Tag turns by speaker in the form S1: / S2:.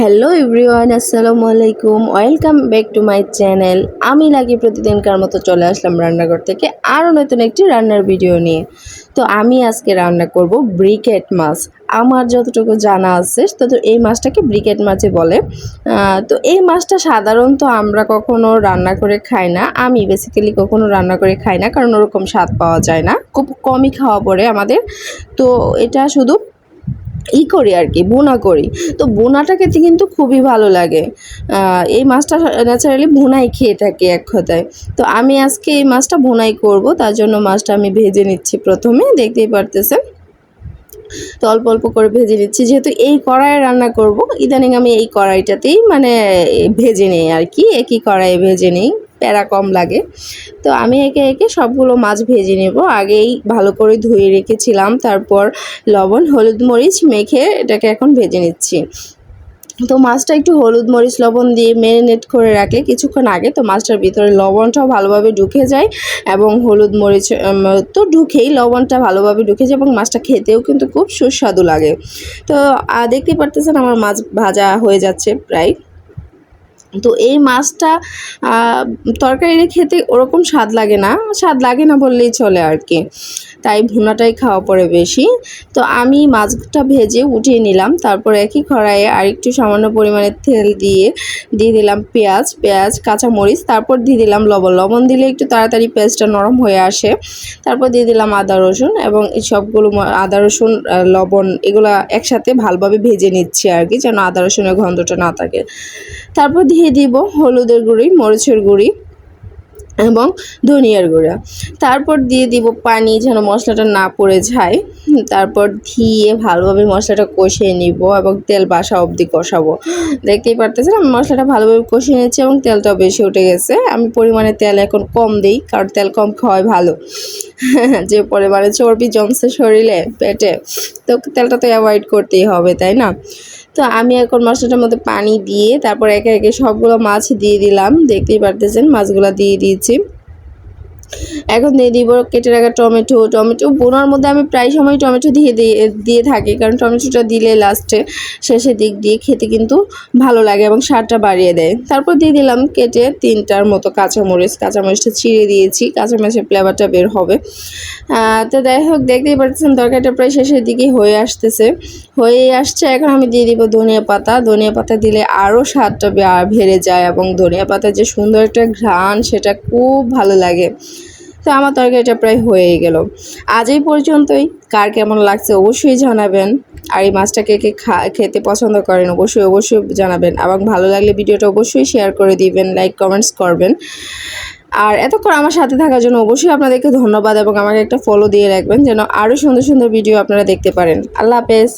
S1: Hello everyone আসসালামু আলাইকুম welcome back to my channel আমি লাগি প্রতিদিনকার মতো চলে আসলাম রান্নাঘর থেকে আরও নতুন একটি রান্নার ভিডিও নিয়ে। তো আমি আজকে রান্না করব ব্রিকেট মাছ। আমার যতটুকু জানা আছে, তত এই মাছটাকে ব্রিকেট মাছই বলে। তো এই মাছটা সাধারণত আমরা কখনো রান্না করে খাই না। আমি বেসিক্যালি কখনো রান্না করে খাই না, কারণ ওরকম স্বাদ পাওয়া যায় না। খুব কমই খাওয়া পড়ে আমাদের। তো এটা শুধু ই করি আর কি বোনা করি। তো বোনাটা খেতে কিন্তু খুবই ভালো লাগে। এই মাছটা ন্যাচারালি ভুনাই খেয়ে থাকি এক কথায়। তো আমি আজকে এই মাছটা ভুনাই করব, তার জন্য মাছটা আমি ভেজে নিচ্ছি প্রথমে, দেখতেই পারতেছেন। তো অল্প অল্প করে ভেজে নিচ্ছি, যেহেতু এই কড়াইয়ে রান্না করব, ইদানিং আমি এই কড়াইটাতেই মানে ভেজে নিই আর কি, একই কড়াইয়ে ভেজে নিই। প্যারা কম লাগে। তো আমি একে একে সবগুলো মাছ ভেজে নেব। আগেই ভালো করে ধুয়ে রেখেছিলাম। তারপর লবণ হলুদ মরিচ মেখে এটাকে এখন ভেজে নিচ্ছি। তো মাছটা একটু হলুদ মরিচ লবণ দিয়ে ম্যারিনেট করে রাখলে কিছুক্ষণ আগে তো মাছটার ভিতরে লবণটাও ভালোভাবে ঢুকে যায় এবং হলুদ মরিচ তো ঢুকেই লবণটা ভালোভাবে ঢুকে যায় এবং মাছটা খেতেও কিন্তু খুব সুস্বাদু লাগে। তো আহ, দেখতেই পারতেছেন আমার মাছ ভাজা হয়ে যাচ্ছে প্রায়। তো এই মাছটা তরকারিতে খেতে ওরকম স্বাদ লাগে না, স্বাদ লাগে না বললেই চলে আর কি। তাই ভুনাটাই খাওয়া পড়ে বেশি। তো আমি মাছটা ভেজে উঠিয়ে নিলাম, তারপর একই কড়াইয়ে আর একটু সামান্য পরিমাণে তেল দিয়ে দিয়ে দিলাম পেঁয়াজ পেঁয়াজ, কাঁচামরিচ, তারপর দিয়ে দিলাম লবণ। লবণ দিলে একটু তাড়াতাড়ি পেঁয়াজটা নরম হয়ে আসে। তারপর দিয়ে দিলাম আদা, রসুন এবং এই সবগুলো আদা, রসুন লবণ এগুলো একসাথে ভালোভাবে ভেজে নিচ্ছি আর কি, যেন আদা, রসুনের গন্ধটা না থাকে। তারপর দিয়ে দিব হলুদের গুঁড়ি, মরিচের গুঁড়ি এবং ধনিয়ার গুঁড়া। তারপর দিয়ে দিব পানি যেন মশলাটা না পড়ে যায়। তারপর দিয়ে ভালোভাবে মশলাটা কষিয়ে নিব এবং তেল বাসা অবধি কষাবো। দেখতেই পারতেছেন, আমি মশলাটা ভালোভাবে কষিয়ে নিয়েছি এবং তেলটাও বেশি উঠে গেছে। আমি পরিমাণে তেল এখন কম দিই, কারণ তেল কম খাওয়াই ভালো। যে পরিমাণে চর্বি জমছে শরীরে, পেটে, তো তেলটা তো অ্যাভয়েড করতেই হবে, তাই না? তো আমি এখন মশলাটার মধ্যে পানি দিয়ে তারপর একে একে সবগুলো মাছ দিয়ে দিলাম, দেখতেই পারতেছেন মাছগুলো দিয়ে দিয়েছি। এখন দিয়ে দিব, কেটে রাখা টমেটো। টমেটো বোনার মধ্যে আমি প্রায় সময় টমেটো দিয়ে দিয়ে থাকি, কারণ টমেটোটা দিলে লাস্টে শেষের দিক দিয়ে খেতে কিন্তু ভালো লাগে এবং সারটা বাড়িয়ে দেয়। তারপর দিয়ে দিলাম কেটে তিনটার মতো কাঁচামরিচ। কাঁচামরিচটা ছিঁড়ে দিয়েছি, কাঁচামরিচের ফ্লেভারটা বের হবে। তো যাই হোক, দেখতেই পাচ্ছেন তরকারিটা প্রায় শেষের দিকে হয়ে আসতেছে। হয়ে আসছে, এখন আমি দিয়ে দিব ধনিয়া পাতা। ধনিয়া পাতা দিলে আরও স্বাদটা বেড়ে যায় এবং ধনিয়া পাতার যে সুন্দর একটা ঘ্রাণ, সেটা খুব ভালো লাগে। তো আমার তরকারিটা প্রায় হয়েই গেল। আজ এই পর্যন্তই। কার কেমন লাগছে অবশ্যই জানাবেন। আর এই মাছটাকে কে খেতে পছন্দ করেন অবশ্যই অবশ্যই জানাবেন। এবং ভালো লাগলে ভিডিওটা অবশ্যই শেয়ার করে দিবেন লাইক কমেন্টস করবেন। আর এতক্ষণ আমার সাথে থাকার জন্য অবশ্যই আপনাদেরকে ধন্যবাদ এবং আমাকে একটা ফলো দিয়ে রাখবেন যেন আরও সুন্দর সুন্দর ভিডিও আপনারা দেখতে পারেন। আল্লাহ হাফেজ।